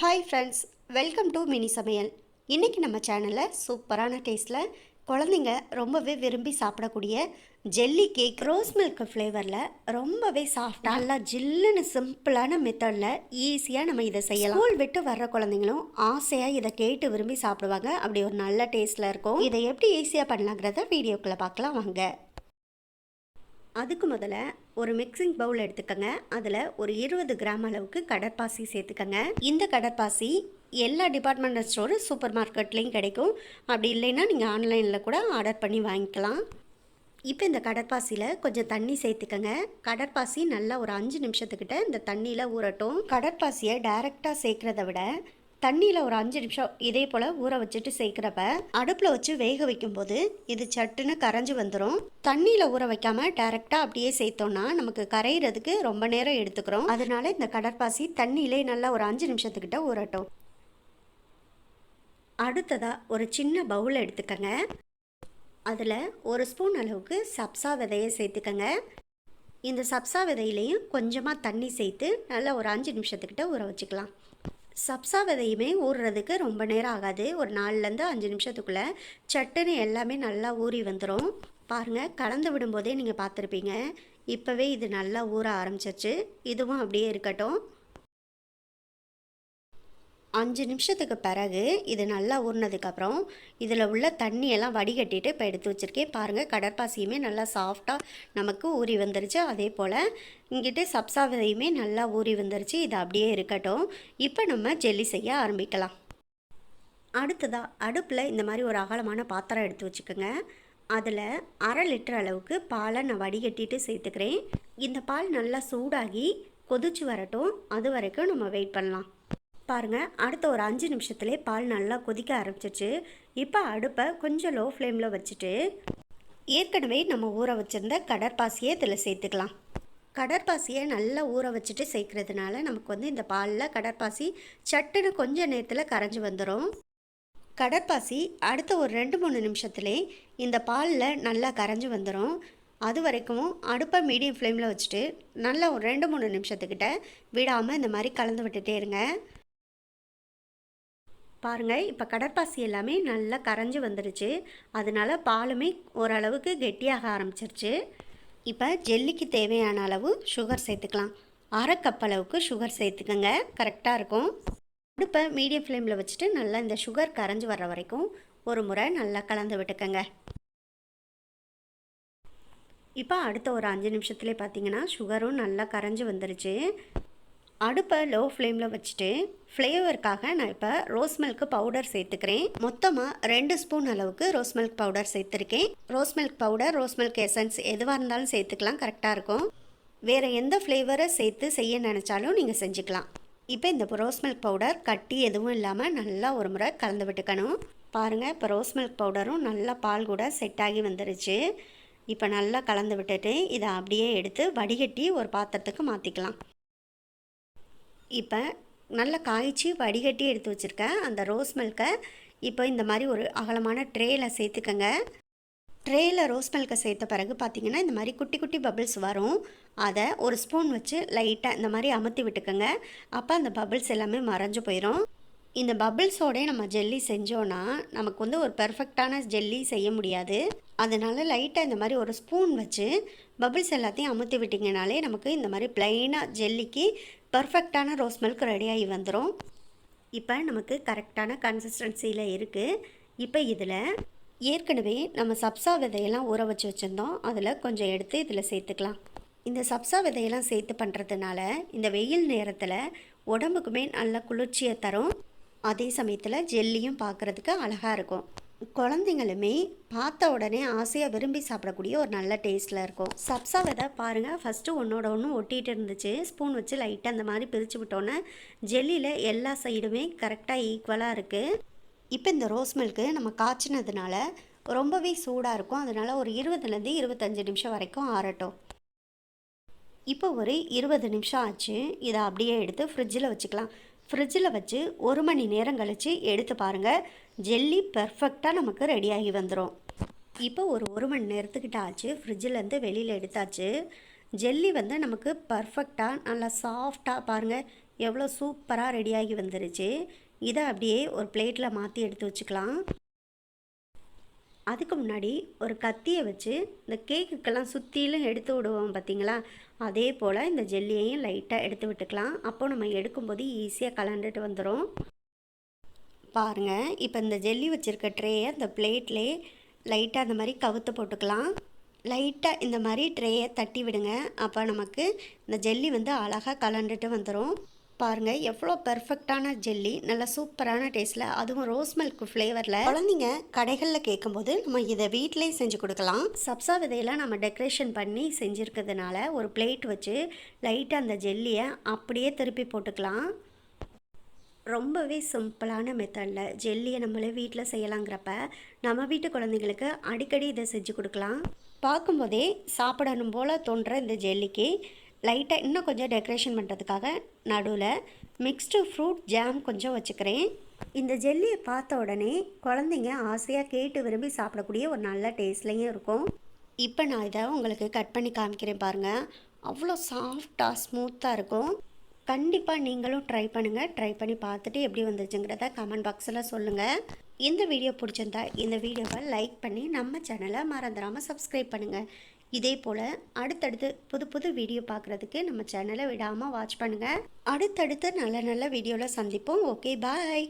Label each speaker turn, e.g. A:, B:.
A: Hi friends welcome to mini சமையல் இன்றைக்கி நம்ம சேனலில் சூப்பரான டேஸ்ட்டில் குழந்தைங்க ரொம்பவே விரும்பி சாப்பிடக்கூடிய ஜெல்லி கேக் ரோஸ் மில்க் ஃப்ளேவரில் ரொம்பவே சாஃப்டாக நல்லா ஜில்லுன்னு சிம்பிளான மெத்தடில் ஈஸியாக நம்ம இதை செய்யலாம். ஸ்கூல் விட்டு வர்ற குழந்தைங்களும் ஆசையாக இதை கேட்டு விரும்பி சாப்பிடுவாங்க. அப்படி ஒரு நல்ல டேஸ்ட்டில் இருக்கும். இதை எப்படி ஈஸியாக பண்ணலாங்கிறத வீடியோக்குள்ளே பார்க்கலாம். வாங்க. அதுக்கு முதல்ல ஒரு மிக்சிங் பவுல் எடுத்துக்கோங்க. அதில் ஒரு இருபது கிராம் அளவுக்கு கடற்பாசி சேர்த்துக்கோங்க. இந்த கடற்பாசி எல்லா டிபார்ட்மெண்டல் ஸ்டோரு சூப்பர் மார்க்கெட்லேயும் கிடைக்கும். அப்படி இல்லைன்னா நீங்கள் ஆன்லைனில் கூட ஆர்டர் பண்ணி வாங்கிக்கலாம். இப்போ இந்த கடற்பாசியில் கொஞ்சம் தண்ணி சேர்த்துக்கங்க. கடற்பாசி நல்லா ஒரு அஞ்சு நிமிஷத்துக்கிட்ட இந்த தண்ணியில் ஊறட்டும். கடற்பாசியை டைரெக்டாக சேர்க்குறத விட தண்ணியில் ஒரு அஞ்சு நிமிஷம் இதே போல் ஊற வச்சுட்டு சேர்க்குறப்ப அடுப்பில் வச்சு வேக வைக்கும்போது இது சட்டுன்னு கரைஞ்சி வந்துடும் தண்ணியில் ஊற வைக்காமல் டைரெக்டாக அப்படியே சேர்த்தோம்னா நமக்கு கரையிறதுக்கு ரொம்ப நேரம் எடுத்துக்கிறோம். அதனால இந்த கடற்பாசி தண்ணியிலே நல்லா ஒரு அஞ்சு நிமிஷத்துக்கிட்ட ஊறட்டும். அடுத்ததாக ஒரு சின்ன பவுல் எடுத்துக்கங்க. அதில் ஒரு ஸ்பூன் அளவுக்கு சப்சா விதையை சேர்த்துக்கங்க. இந்த சப்சா விதையிலையும் கொஞ்சமாக தண்ணி சேர்த்து நல்லா ஒரு அஞ்சு நிமிஷத்துக்கிட்ட ஊற வச்சுக்கலாம். சப்சா விதையுமே ஊறுறதுக்கு ரொம்ப நேரம் ஆகாது. ஒரு நாலுலேருந்து அஞ்சு நிமிஷத்துக்குள்ளே சட்டுன்னு எல்லாமே நல்லா ஊறி வந்துடும் பாருங்கள் கலந்து விடும்போதே நீங்கள் பார்த்துருப்பீங்க இப்போவே இது நல்லா ஊற ஆரம்பிச்சிருச்சு. இதுவும் அப்படியே இருக்கட்டும். அஞ்சு நிமிஷத்துக்கு பிறகு இது நல்லா ஊறினதுக்கப்புறம் இதில் உள்ள தண்ணியெல்லாம் வடிகட்டிட்டு இப்போ எடுத்து வச்சுருக்கேன். பாருங்கள் கடற்பாசியுமே நல்லா சாஃப்டாக நமக்கு ஊறி வந்துருச்சு. அதே போல் இங்கிட்டு சப்சா விதையுமே நல்லா ஊறி வந்துருச்சு. இது அப்படியே இருக்கட்டும். இப்போ நம்ம ஜெல்லி செய்ய ஆரம்பிக்கலாம். அடுத்ததாக அடுப்பில் இந்த மாதிரி ஒரு அகலமான பாத்திரம் எடுத்து வச்சுக்கோங்க. அதில் அரை லிட்டர் அளவுக்கு பாலை நான் வடிகட்டிட்டு சேர்த்துக்கிறேன். இந்த பால் நல்லா சூடாகி கொதிச்சு வரட்டும். அது வரைக்கும் நம்ம வெயிட் பண்ணலாம். பாருங்கள் அடுத்த ஒரு அஞ்சு நிமிஷத்துலேயே பால் நல்லா கொதிக்க ஆரம்பிச்சிச்சு இப்போ அடுப்பை கொஞ்சம் லோ ஃப்ளேமில் வச்சுட்டு ஏற்கனவே நம்ம ஊற வச்சுருந்த கடற்பாசியை இதில் சேர்த்துக்கலாம். கடற்பாசியை நல்லா ஊற வச்சுட்டு சேர்க்குறதுனால நமக்கு வந்து இந்த பாலில் கடற்பாசி சட்டுன்னு கொஞ்சம் நேரத்தில் கரைஞ்சி வந்துடும் கடற்பாசி அடுத்த ஒரு ரெண்டு மூணு நிமிஷத்துலேயே இந்த பாலில் நல்லா கரைஞ்சி வந்துடும் அது வரைக்கும் அடுப்பை மீடியம் ஃப்ளேமில் வச்சுட்டு நல்லா ஒரு ரெண்டு மூணு நிமிஷத்துக்கிட்ட விடாமல் இந்த மாதிரி கலந்து விட்டுட்டே இருங்க. பாருங்கள் இப்போ கடற்பாசி எல்லாமே நல்லா கரைஞ்சி வந்துடுச்சு அதனால பாலுமே ஓரளவுக்கு கெட்டியாக ஆரம்பிச்சிருச்சு. இப்போ ஜெல்லிக்கு தேவையான அளவு சுகர் சேர்த்துக்கலாம். அரை கப் அளவுக்கு சுகர் சேர்த்துக்கோங்க. கரெக்டாக இருக்கும். அடுப்பை மீடியம் ஃப்ளேமில் வச்சுட்டு நல்லா இந்த சுகர் கரைஞ்சி வர்ற வரைக்கும் ஒரு முறை நல்லா கலந்து விட்டுக்கோங்க. இப்போ அடுத்த ஒரு அஞ்சு நிமிஷத்துலேயே பார்த்தீங்கன்னா சுகரும் நல்லா கரைஞ்சி வந்துருச்சு. அடுப்பை லோ ஃப்ளேமில் வச்சுட்டு ஃப்ளேவருக்காக நான் இப்போ ரோஸ் மில்க் பவுடர் சேர்த்துக்கிறேன். மொத்தமாக ரெண்டு ஸ்பூன் அளவுக்கு ரோஸ் மில்க் பவுடர் சேர்த்துருக்கேன். Rose milk powder rose milk essence எதுவாக இருந்தாலும் சேர்த்துக்கலாம் கரெக்டாக இருக்கும். வேறு எந்த ஃப்ளேவரை சேர்த்து செய்ய நினச்சாலும் நீங்கள் செஞ்சுக்கலாம். இப்போ இந்த ரோஸ் மில்க் பவுடர் கட்டி எதுவும் இல்லாமல் நல்லா ஒரு முறை கலந்து விட்டுக்கணும். பாருங்கள் இப்போ ரோஸ் மில்க் பவுடரும் நல்லா பால் கூட செட் ஆகி வந்துருச்சு. இப்போ நல்லா கலந்து விட்டுட்டு இதை அப்படியே எடுத்து வடிகட்டி ஒரு பாத்திரத்துக்கு மாற்றிக்கலாம் இப்போ நல்லா காய்ச்சி வடிகட்டி எடுத்து வச்சுருக்கேன். அந்த ரோஸ் மில்கை இப்போ இந்த மாதிரி ஒரு அகலமான ட்ரேயில் சேர்த்துக்கங்க. ட்ரேயில் ரோஸ் மில்கை சேர்த்த பிறகு பார்த்திங்கன்னா இந்த மாதிரி குட்டி குட்டி பபிள்ஸ் வரும். அதை ஒரு ஸ்பூன் வச்சு லைட்டாக இந்த மாதிரி அமுத்தி விட்டுக்கோங்க. அப்போ அந்த பபிள்ஸ் எல்லாமே மறைஞ்சு போயிடும் இந்த பபிள்ஸோடே நம்ம ஜெல்லி செஞ்சோன்னா நமக்கு வந்து ஒரு பெர்ஃபெக்டான ஜெல்லி செய்ய முடியாது. அதனால் லைட்டாக இந்த மாதிரி ஒரு ஸ்பூன் வச்சு பபிள்ஸ் எல்லாத்தையும் அமுத்தி விட்டிங்கனாலே நமக்கு இந்த மாதிரி ப்ளைனாக ஜெல்லிக்கு பர்ஃபெக்டான ரோஸ் மில்க் ரெடியாகி வந்துடும் இப்போ நமக்கு கரெக்டான கன்சிஸ்டன்சியில் இருக்குது இப்போ இதில் ஏற்கனவே நம்ம சப்சா விதையெல்லாம் ஊற வச்சு வச்சுருந்தோம். அதில் கொஞ்சம் எடுத்து இதில் சேர்த்துக்கலாம். இந்த சப்சா விதையெல்லாம் சேர்த்து பண்ணுறதுனால இந்த வெயில் நேரத்தில் உடம்புக்குமே நல்ல குளிர்ச்சியை தரும். அதே சமயத்தில் ஜெல்லியும் பார்க்குறதுக்கு அழகாக இருக்கும். குழந்தைங்களுமே பார்த்த உடனே ஆசையாக விரும்பி சாப்பிடக்கூடிய ஒரு நல்ல டேஸ்ட்டில் இருக்கும். சப்ஸா விதை பாருங்கள் ஃபஸ்ட்டு ஒன்றோட ஒன்று ஒட்டிகிட்டு இருந்துச்சு. ஸ்பூன் வச்சு லைட்டாக அந்த மாதிரி பிரித்து விட்டோன்னே ஜெல்லியில் எல்லா சைடுமே கரெக்டாக ஈக்குவலாக இருக்குது இப்போ இந்த ரோஸ் மில்க்கு நம்ம காய்ச்சினதுனால ரொம்பவே சூடாக இருக்கும். அதனால் ஒரு இருபதுலேருந்து இருபத்தஞ்சி நிமிஷம் வரைக்கும் ஆறட்டும். இப்போ ஒரு இருபது நிமிஷம் ஆச்சு. இதை அப்படியே எடுத்து ஃப்ரிட்ஜில் வச்சுக்கலாம். ஃப்ரிட்ஜில் வச்சு ஒரு மணி நேரம் கழித்து எடுத்து பாருங்கள் ஜெல்லி பர்ஃபெக்டாக நமக்கு ரெடியாகி வந்துடும் இப்போ ஒரு ஒரு மணி நேரத்துக்கிட்ட ஆச்சு. ஃப்ரிட்ஜிலேருந்து வெளியில் எடுத்தாச்சு. ஜெல்லி வந்து நமக்கு பர்ஃபெக்டாக நல்லா சாஃப்டாக பாருங்கள் எவ்வளோ சூப்பராக ரெடியாகி வந்துருச்சு. இதை அப்படியே ஒரு பிளேட்டில் மாற்றி எடுத்து வச்சுக்கலாம். அதுக்கு முன்னாடி ஒரு கத்தியை வச்சு இந்த கேக்குக்கெல்லாம் சுற்றிலும் எடுத்து விடுவோம் பார்த்தீங்களா? அதே போல் இந்த ஜெல்லியையும் லைட்டாக எடுத்து விட்டுக்கலாம். அப்போது நம்ம எடுக்கும்போது ஈஸியாக கலண்டுட்டு வந்துடும் பாருங்கள் இப்போ இந்த ஜெல்லி வச்சுருக்க ட்ரேயை இந்த பிளேட்லேயே லைட்டாக அந்த மாதிரி கவுத்து போட்டுக்கலாம். லைட்டாக இந்த மாதிரி ட்ரேயை தட்டி விடுங்க. அப்போ நமக்கு இந்த ஜெல்லி வந்து அழகாக கலண்டுட்டு வந்துடும் பாருங்கள் எவ்வளோ பெர்ஃபெக்டான ஜெல்லி நல்ல சூப்பரான டேஸ்ட்டில் அதுவும் ரோஸ் மில்க் ஃப்ளேவரில் குழந்தைங்க கடைகளில் கேட்கும்போது நம்ம இதை வீட்டிலே செஞ்சு கொடுக்கலாம். சப்சா விதையெல்லாம் நம்ம டெக்கரேஷன் பண்ணி செஞ்சுருக்கிறதுனால ஒரு பிளேட் வச்சு லைட்டாக அந்த ஜெல்லியை அப்படியே திருப்பி போட்டுக்கலாம். ரொம்பவே சிம்பிளான மெத்தடில் ஜெல்லியை நம்மளே வீட்டில் செய்யலாங்கிறப்ப நம்ம வீட்டு குழந்தைங்களுக்கு அடிக்கடி இதை செஞ்சு கொடுக்கலாம். பார்க்கும்போதே சாப்பிடணும் போல் தோன்ற இந்த ஜெல்லிக்கு. லைட்டாக இன்னும் கொஞ்சம் டெக்கரேஷன் பண்ணுறதுக்காக நடுவில் மிக்ஸ்டு ஃப்ரூட் ஜாம் கொஞ்சம் வச்சுக்கிறேன். இந்த ஜெல்லியை பார்த்த உடனே குழந்தைங்க ஆசையாக கேட்டு விரும்பி சாப்பிடக்கூடிய ஒரு நல்ல டேஸ்ட்லேயும் இருக்கும். இப்போ நான் இதை உங்களுக்கு கட் பண்ணி காமிக்கிறேன் பாருங்கள் அவ்வளோ சாஃப்டாக ஸ்மூத்தாக இருக்கும். கண்டிப்பாக நீங்களும் ட்ரை பண்ணுங்கள் ட்ரை பண்ணி பார்த்துட்டு எப்படி வந்துச்சுங்கிறத கமெண்ட் பாக்ஸில் சொல்லுங்கள் இந்த வீடியோ பிடிச்சிருந்தா இந்த வீடியோவை லைக் பண்ணி நம்ம சேனலை மறந்துடாமல் சப்ஸ்கிரைப் பண்ணுங்கள் இதே போல் அடுத்தடுத்து புது புது வீடியோ பார்க்குறதுக்கு நம்ம சேனலை விடாமல் வாட்ச் பண்ணுங்கள் அடுத்தடுத்து நல்ல நல்ல வீடியோவில் சந்திப்போம். Okay bye